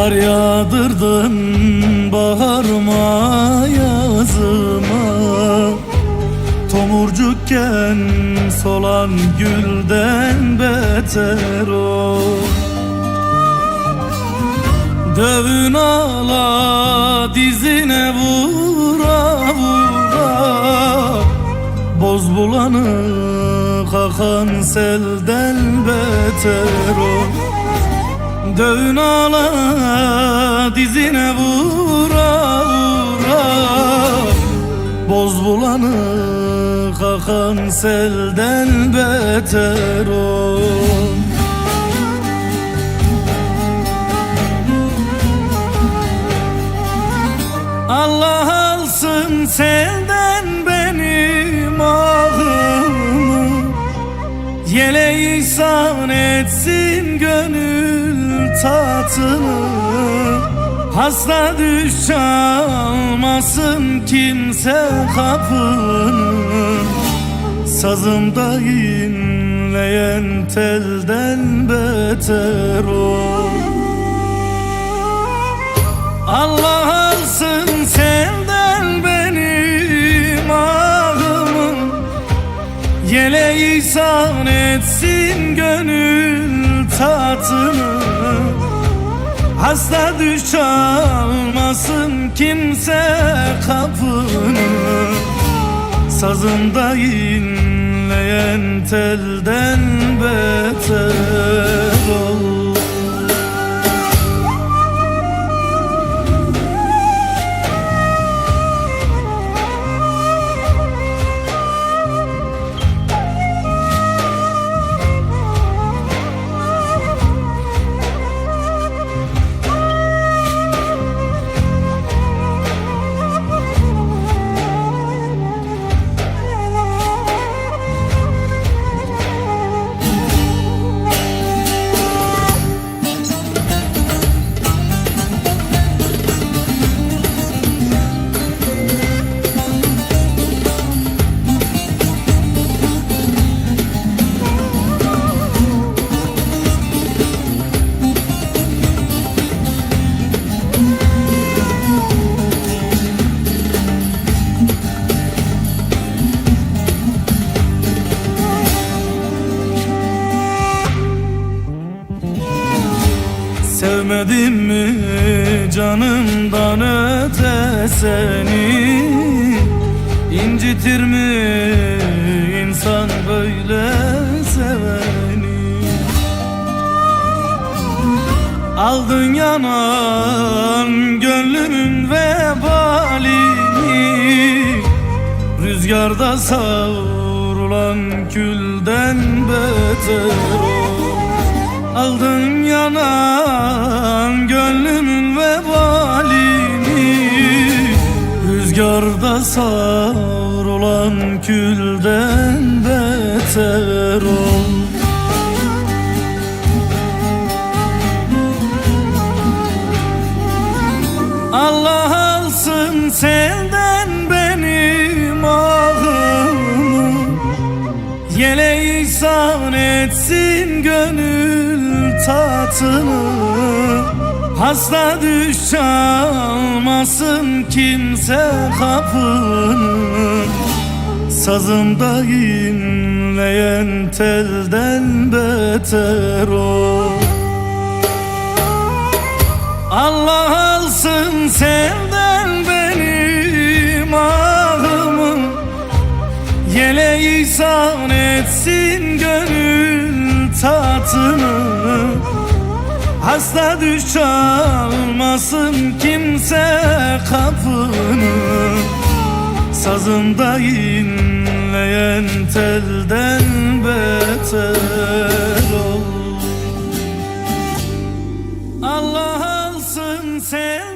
Kar yağdırdın baharıma yazıma. Tomurcukken solan gülden beter o. Dövün ala dizine vura vura. Boz bulanık akan selden beter o Dövün ala dizine vura vura. Boz bulanık akan selden beter o Allah alsın senden benim ahımı Yele ihsan etsin gönül tatını Hasta düş çalmasın kimse kapını Sazımda inleyen telden beter ol Allah alsın senden benim ahımı. Yele ihsan etsin gönül tatını Hasta düş kimse kapını. Sazımda inleyen telden beter ol Sevmedim mi canımdan öte seni? İncitir mi insan böyle seveni? Aldın yanan gönlümün vebalini Rüzgarda savrulan külden beter ol Aldın yanan gönlümün vebalini. Rüzgarda savrulan külden beter ol. Allah alsın senden benim ahımı Yele ihsan etsin gönül tatını Hasta düş çalmasın kimse kapını Sazımda inleyen telden beter ol Allah alsın senden benim ahımı Yele ihsan etsin gönül tatını Hasta düş çalmasın kimse kapını Sazımda inleyen telden beter ol. Allah alsın sen